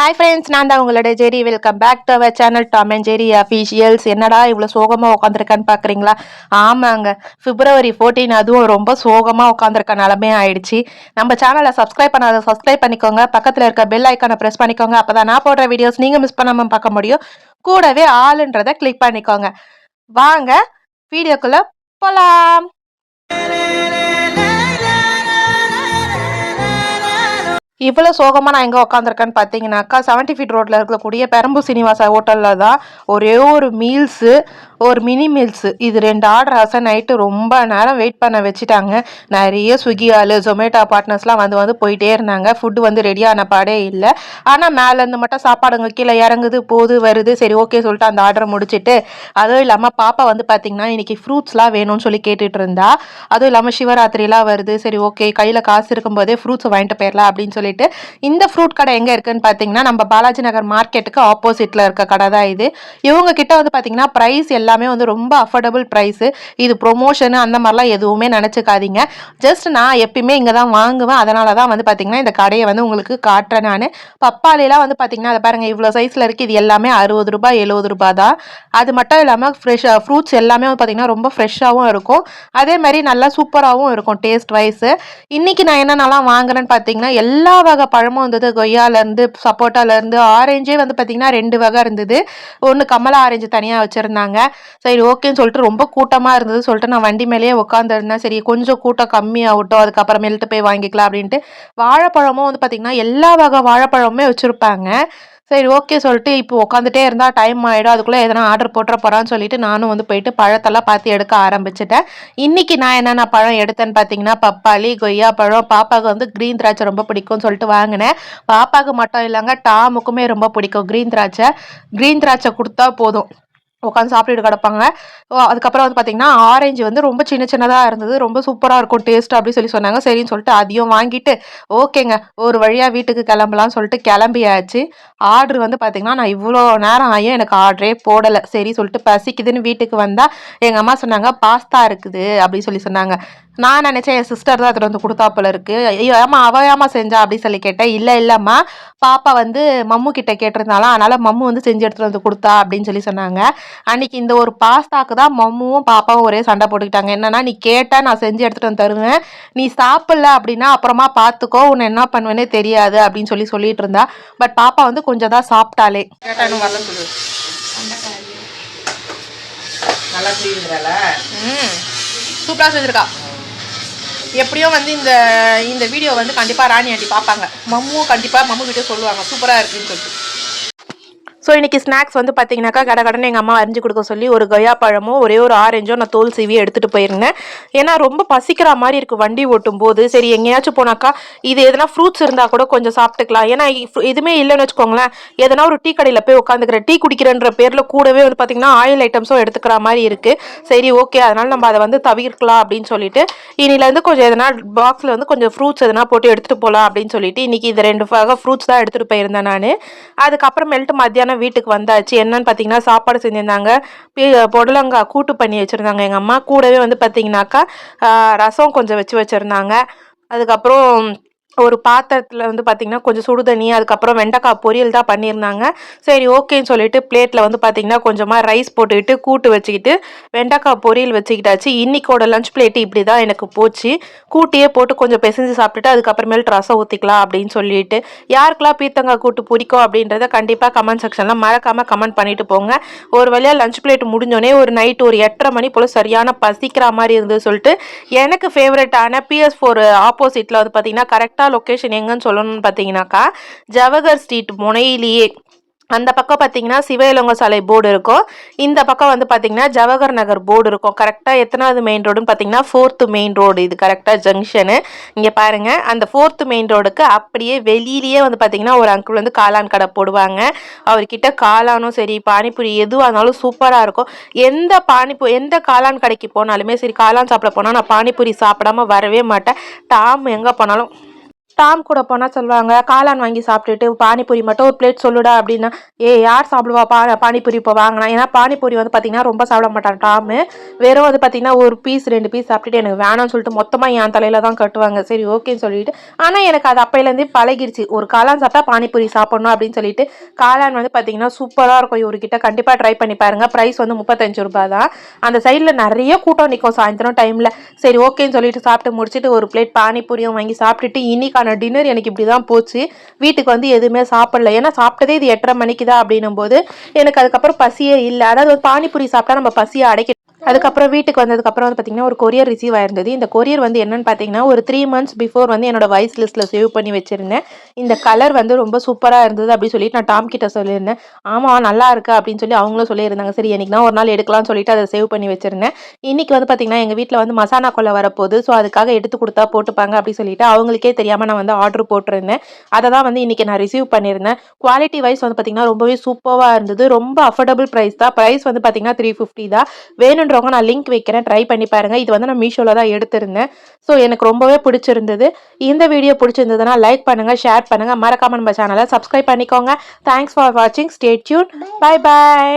Hi friends நான் தான் உங்களோட Jerry. Welcome back to our channel Tom and Jerry officials என்னடா இவ்வளோ சோகமாக உட்காந்துருக்கான்னு பார்க்குறீங்களா ஆமாங்க. பிப்ரவரி 14 அதுவும் ரொம்ப சோகமாக உட்காந்துருக்க நிலமே ஆயிடுச்சு. நம்ம சேனலை சப்ஸ்கிரைப் பண்ணாத சப்ஸ்கிரைப் பண்ணிக்கோங்க. பக்கத்தில் இருக்க பெல் ஐக்கானை ப்ரெஸ் பண்ணிக்கோங்க. அப்போ தான் நான் போடுற வீடியோஸ் நீங்கள் மிஸ் பண்ணாமல் பார்க்க முடியும். கூடவே ஆளுன்றதை கிளிக் பண்ணிக்கோங்க. வாங்க வீடியோக்குள்ளே போகலாம் இவ்வளோ சோகமாக நான் எங்கே உட்காந்துருக்கேன்னு பார்த்தீங்கன்னாக்கா செவன்ட்டி ஃபீட் ரோட்டில் இருக்கக்கூடிய பெரம்பு சீனிவாசா ஹோட்டலில் தான் ஒரே ஒரு மீல்ஸு ஒரு மினி மீல்ஸ் இது ரெண்டு ஆர்டர் ஆசை நைட்டு ரொம்ப நேரம் வெயிட் பண்ண வச்சுட்டாங்க. நிறைய ஸ்விக்கி ஆள் ஜொமேட்டோ பார்ட்னர்ஸ்லாம் வந்து வந்து போயிட்டே இருந்தாங்க. ஃபுட்டு வந்து ரெடியான பாடே இல்லை. ஆனால் மேலேருந்து மட்டும் சாப்பாடுங்க கீழே இறங்குது போது வருது. சரி ஓகே சொல்லிட்டு அந்த ஆர்டரை முடிச்சுட்டு அதுவும் இல்லாமல் பாப்பா வந்து பார்த்தீங்கன்னா இன்றைக்கி ஃப்ரூட்ஸ்லாம் வேணும்னு சொல்லி கேட்டுட்டு இருந்தா. அதுவும் இல்லாமல் சிவராத்திரிலாம் வருது. சரி ஓகே கையில் காசு இருக்கும்போதே ஃப்ரூட்ஸ் வாங்கிட்டு போயிடலாம் அப்படின்னு சொல்லிட்டு இந்த ஃப்ரூட் கடை எங்கே இருக்குன்னு பார்த்தீங்கன்னா நம்ம பாலாஜி நகர் மார்க்கெட்டுக்கு ஆப்போசிட்டில் இருக்க கடை தான் இது. இவங்க கிட்ட வந்து பார்த்தீங்கன்னா ப்ரைஸ் எல்லாம் எல்லாமே வந்து ரொம்ப அஃபோர்டபுள் ப்ரைஸு இது ப்ரொமோஷனு அந்த மாதிரிலாம் எதுவுமே நினச்சிக்காதீங்க. ஜஸ்ட் நான் எப்பயுமே இங்கே தான் வாங்குவேன். அதனால தான் வந்து பார்த்தீங்கன்னா இந்த கடையை வந்து உங்களுக்கு காட்டுறேன் நான். பப்பாளிலாம் வந்து பார்த்தீங்கன்னா அதை பாருங்கள் இவ்வளோ சைஸில் இருக்குது இது எல்லாமே அறுபது ரூபாய் எழுபது ரூபாய் தான். அது மட்டும் இல்லாமல் ஃப்ரெஷ்ஷாக ஃப்ரூட்ஸ் எல்லாமே வந்து பார்த்தீங்கன்னா ரொம்ப ஃப்ரெஷ்ஷாகவும் இருக்கும். அதே மாதிரி நல்லா சூப்பராகவும் இருக்கும் டேஸ்ட் வைஸு இன்றைக்கி நான் என்னென்னலாம் வாங்குறேன்னு பார்த்தீங்கன்னா எல்லா வகை பழமும் இருந்தது கொய்யாலேருந்து சப்போட்டாலேருந்து ஆரஞ்சே வந்து பார்த்தீங்கன்னா ரெண்டு வகை இருந்தது. ஒன்று கமலா ஆரஞ்சு தனியாக வச்சுருந்தாங்க. சரி ஓகேன்னு சொல்லிட்டு ரொம்ப கூட்டமாக இருந்தது. சொல்லிட்டு நான் வண்டி மேலேயே உட்காந்துருந்தேன் சரி கொஞ்சம் கூட்டம் கம்மியாகட்டும் அதுக்கப்புறமேல்ட்டு போய் வாங்கிக்கலாம் அப்படின்ட்டு. வாழைப்பழமும் வந்து பார்த்தீங்கன்னா எல்லா வகை வாழைப்பழமுமே வச்சுருப்பாங்க. சரி ஓகே சொல்லிட்டு இப்போ உட்காந்துட்டே இருந்தால் டைம் ஆகிடும் அதுக்குள்ளே எதனா ஆர்டர் போட்டுற போகிறான்னு சொல்லிட்டு நானும் வந்து போயிட்டு பழத்தெல்லாம் பார்த்து எடுக்க ஆரம்பிச்சிட்டேன். இன்றைக்கி நான் என்னென்ன பழம் எடுத்தேன்னு பார்த்தீங்கன்னா பப்பாளி கொய்யா பழம் பாப்பாவுக்கு வந்து க்ரீன் திராட்சை ரொம்ப பிடிக்கும்னு சொல்லிட்டு வாங்கினேன். பாப்பாவுக்கு மட்டும் இல்லைங்க டாமுக்குமே ரொம்ப பிடிக்கும் க்ரீன் திராட்சை. க்ரீன் திராட்சை கொடுத்தா போதும். உட்காந்து சாப்பிட்டுட்டு கிடப்பாங்க. அதுக்கப்புறம் வந்து பார்த்தீங்கன்னா ஆரஞ்சு வந்து ரொம்ப சின்ன சின்னதாக இருந்தது ரொம்ப சூப்பராக இருக்கும் டேஸ்ட் அப்படின்னு சொல்லி சொன்னாங்க. சரின்னு சொல்லிட்டு அதையும் வாங்கிட்டு ஓகேங்க ஒரு வழியாக வீட்டுக்கு கிளம்பலாம்னு சொல்லிட்டு கிளம்பியாச்சு. ஆர்டர் வந்து பார்த்தீங்கன்னா நான் இவ்வளோ நேரம் ஆகியும் எனக்கு ஆர்டரே போடலை. சரி சொல்லிட்டு பசிக்குதுன்னு வீட்டுக்கு வந்தால் எங்கள் அம்மா சொன்னாங்க பாஸ்தா இருக்குது அப்படின்னு சொல்லி சொன்னாங்க. நான் நினச்சேன் என் சிஸ்டர் தான் அதில் வந்து கொடுத்தா போல இருக்கு. ஐயோ ஏமா அவ ஏமா செஞ்சா? அப்படின்னு சொல்லி கேட்டேன். இல்லை இல்லைம்மா பாப்பா வந்து மம்மு கிட்ட கேட்டிருந்தாலும் அதனால மம்மு வந்து செஞ்சு எடுத்துகிட்டு வந்து கொடுத்தா அப்படின்னு சொல்லி சொன்னாங்க. அன்னைக்கு இந்த ஒரு பாஸ்தாக்கு தான் மம்முவும் பாப்பாவும் ஒரே சண்டை போட்டுக்கிட்டாங்க. என்னன்னா நீ கேட்டா நான் செஞ்சு எடுத்துட்டு வந்து தருவேன். நீ சாப்பிடல அப்படின்னா அப்புறமா பார்த்துக்கோ உன்னை என்ன பண்ணுவேனே தெரியாது அப்படின்னு சொல்லி சொல்லிட்டு இருந்தா. பட் பாப்பா வந்து கொஞ்சம் தான் சாப்பிட்டாலே. கேட்டா இன்னும் வரல சொல்லு. நல்லா செய்யுங்கிறால ம். சூப்பராக செஞ்சிருக்கா. எப்படியும் வந்து இந்த இந்த வீடியோ வந்து கண்டிப்பாக ராணி ஆண்டி பார்ப்பாங்க மம்மும் கண்டிப்பாக மம்மு கிட்டே சொல்லுவாங்க. சூப்பராக இருக்குன்னு சொல்லிட்டு. ஸோ இன்றைக்கி ஸ்நாக்ஸ் வந்து பார்த்தீங்கன்னாக்கா கடை கடனை எங்கள் அம்மா அரிஞ்சு கொடுக்க சொல்லி ஒரு கொய்யா பழமோ ஒரே ஒரு ஆரஞ்சோ நான் தோல் சீவி எடுத்துகிட்டு போயிருந்தேன். ஏன்னா ரொம்ப பசிக்கிற மாதிரி இருக்குது வண்டி ஓட்டும் போது சரி எங்கேயாச்சும் போனாக்கா இது எதனா ஃப்ரூட்ஸ் இருந்தால் கூட கொஞ்சம் சாப்பிட்டுக்கலாம். ஏன்னா எதுவுமே இல்லைன்னு வச்சுக்கோங்களேன். எதனா ஒரு டீ கடையில் போய் உட்காந்துக்கிறேன் டீ குடிக்கிறேன்ற பேரில் கூடவே வந்து பார்த்தீங்கன்னா ஆயில் ஐட்டம்ஸும் எடுத்துக்கிற மாதிரி இருக்குது சரி ஓகே அதனால் நம்ம அதை வந்து தவிர்க்கலாம் அப்படின்னு சொல்லிட்டு இன்னிலேருந்து கொஞ்சம் எதனா பாக்ஸில் வந்து கொஞ்சம் ஃப்ரூட்ஸ் எதனா போட்டு எடுத்துகிட்டு போகலாம் அப்படின்னு சொல்லிட்டு இன்னைக்கு இது ரெண்டு வகை ஃப்ரூட்ஸ் தான் எடுத்துகிட்டு போயிருந்தேன் நான். அதுக்கப்புறமேல்ட்டு மத்தியானம் வீட்டுக்கு வந்தாச்சு. என்னன்னு பார்த்தீங்கன்னா சாப்பாடு செஞ்சுருந்தாங்க. பி- புடலங்காய் கூட்டு பண்ணி வச்சுருந்தாங்க எங்கள் அம்மா. கூடவே வந்து பார்த்தீங்கன்னாக்கா ரசம் கொஞ்சம் வச்சு வச்சுருந்தாங்க. அதுக்கப்புறம் ஒரு பாத்திரத்தில் வந்து பார்த்திங்கன்னா கொஞ்சம் சுடு தண்ணி அதுக்கப்புறம் வெண்டைக்காய் பொரியல் தான் பண்ணியிருந்தாங்க. சரி ஓகேன்னு சொல்லிட்டு பிளேட்டில் வந்து பார்த்திங்கன்னா கொஞ்சமாக ரைஸ் போட்டுக்கிட்டு கூட்டு வச்சுக்கிட்டு வெண்டைக்காய் பொரியல் வச்சுக்கிட்டாச்சு. இன்னைக்கோட லஞ்ச் பிளேட்டு இப்படி தான் எனக்கு போச்சு. கூட்டியே போட்டு கொஞ்சம் பிசைஞ்சு சாப்பிட்டுட்டு அதுக்கப்புறமேல் ரசம் ஊற்றிக்கலாம் அப்படின்னு சொல்லிட்டு. யாருக்கெல்லாம் பீத்தங்காய் கூட்டு பிடிக்கும் அப்படின்றத கண்டிப்பாக கமெண்ட் செக்ஷனில் மறக்காமல் கமெண்ட் பண்ணிட்டு போங்க. ஒரு வழியாக லஞ்ச் பிளேட் முடிஞ்சோடனே ஒரு நைட் ஒரு எட்டரை மணி போல் சரியான பசிக்கிற மாதிரி இருந்தது சொல்லிட்டு எனக்கு ஃபேவரட்டான பிஎஸ் ஃபோர் ஆப்போசிட்டில் வந்து பார்த்தீங்கன்னா கரெக்டாக லொக்கேஷன் எங்கன்னு சொல்லணும்னு பார்த்தீங்கன்னாக்கா ஜவஹர் ஸ்ட்ரீட் முனையிலேயே. அந்த பக்கம் பார்த்தீங்கன்னா சிவயலங்க சாலை போர்டு இருக்கும். இந்த பக்கம் வந்து பார்த்தீங்கன்னா ஜவஹர் நகர் போர்டு இருக்கும். கரெக்டாக எத்தனாவது மெயின் ரோடுன்னு பார்த்தீங்கன்னா ஃபோர்த்து மெயின் ரோடு இது. கரெக்டாக ஜங்ஷனு இங்கே பாருங்கள் அந்த ஃபோர்த்து மெயின் ரோடுக்கு அப்படியே வெளியிலேயே வந்து பார்த்தீங்கன்னா ஒரு அங்கிள் வந்து காளான் கடை போடுவாங்க. அவர்கிட்ட காளானும் சரி பானிபூரி எதுவாக இருந்தாலும் சூப்பராக இருக்கும். எந்த பானிபூ எந்த காளான் கடைக்கு போனாலுமே சரி காளான் சாப்பிட போனால் நான் பானிபூரி சாப்பிடாம வரவே மாட்டேன். டாம் எங்கே போனாலும் டாம் கூட போனால் சொல்லுவாங்க காளான் வாங்கி சாப்பிட்டுட்டு பானிபூரி மட்டும் ஒரு பிளேட் சொல்லுடா அப்படின்னா ஏ யார் சாப்பிடுவா? பா பானிபூரி இப்போ வாங்கினா. ஏன்னா பானிபூரி வந்து பார்த்தீங்கன்னா ரொம்ப சாப்பிட மாட்டான் டாமு. வெறும் வந்து பார்த்தீங்கன்னா ஒரு பீஸ் ரெண்டு பீஸ் சாப்பிட்டுட்டு எனக்கு வேணாம்னு சொல்லிட்டு மொத்தமாக என் தலையில தான் கட்டுவாங்க. சரி ஓகேன்னு சொல்லிட்டு. ஆனால் எனக்கு அது அப்பையிலேருந்தே பழகிருச்சு. ஒரு காளான் சாப்பிட்டா பானிபூரி சாப்பிடணும் அப்படின்னு சொல்லிட்டு காளான் வந்து பார்த்தீங்கன்னா சூப்பராக இருக்கும். இவர்கிட்ட கண்டிப்பாக ட்ரை பண்ணி பாருங்க. ப்ரைஸ் வந்து முப்பத்தஞ்சு ரூபா தான். அந்த சைடில் நிறைய கூட்டம் நிற்கும் சாயந்தரம் டைமில் சரி ஓகேன்னு சொல்லிட்டு சாப்பிட்டு முடிச்சுட்டு ஒரு பிளேட் பானிபூரியும் வாங்கி சாப்பிட்டுட்டு இன்னைக்கான டின்னர் எனக்கு இப்படி தான் போச்சு. வீட்டுக்கு வந்து எதுவுமே சாப்பிடல. ஏன்னா சாப்பிட்டதே இது எட்டரை மணிக்கு தான் அப்படின்னும் போது எனக்கு அதுக்கப்புறம் பசியே இல்லை. அதாவது ஒரு பானிபூரி சாப்பிட்டா நம்ம பசியை அடைக்க அதுக்கப்புறம் வீட்டுக்கு வந்ததுக்கப்புறம் வந்து பார்த்தீங்கன்னா ஒரு கொரியர் ரிசீவ் ஆயிருந்தது. இந்த கொரியர் வந்து என்னன்னு பார்த்தீங்கன்னா ஒரு த்ரீ மந்த்ஸ் பிஃபோர் வந்து என்னோட வாய்ஸ் லிஸ்ட்டில் சேவ் பண்ணி வச்சிருந்தேன். இந்த கலர் வந்து ரொம்ப சூப்பராக இருந்தது அப்படின்னு சொல்லிட்டு நான் டாம் கிட்ட சொல்லியிருந்தேன். ஆமாம் நல்லா இருக்கு அப்படின்னு சொல்லி அவங்களும் சொல்லியிருந்தாங்க. சரி எனக்கு தான் ஒரு நாள் எடுக்கலாம்னு சொல்லிட்டு அதை சேவ் பண்ணி வச்சிருந்தேன். இன்னைக்கு வந்து பார்த்தீங்கன்னா எங்கள் வீட்டில் வந்து மசாலா கொலை வரப்போகுது. ஸோ அதுக்காக எடுத்து கொடுத்தா போட்டுப்பாங்க அப்படின்னு சொல்லிட்டு அவங்களுக்கே தெரியாமல் நான் வந்து ஆர்டர் போட்டிருந்தேன். அதை தான் வந்து இன்னைக்கு நான் ரிசீவ் பண்ணியிருந்தேன். குவாலிட்டி வைஸ் வந்து பார்த்தீங்கன்னா ரொம்பவே சூப்பராக இருந்தது. ரொம்ப அஃபோர்டபுள் ப்ரைஸ் தான். ப்ரைஸ் வந்து பார்த்தீங்கன்னா த்ரீ ஃபிஃப்டி தான். வேணுன்றவங்க நான் லிங்க் வைக்கிறேன். ட்ரை பண்ணி பாருங்கள் இது வந்து நான் மீஷோவில் தான் எடுத்திருந்தேன். ஸோ எனக்கு ரொம்பவே பிடிச்சிருந்தது. இந்த வீடியோ பிடிச்சிருந்ததுன்னா லைக் பண்ணுங்க ஷேர் பண்ணுங்க. மறக்காம நம்ம சேனலை சப்ஸ்கிரைப் பண்ணிக்கோங்க. தேங்க்ஸ் ஃபார் வாட்சிங் ஸ்டே டியூன் பை பை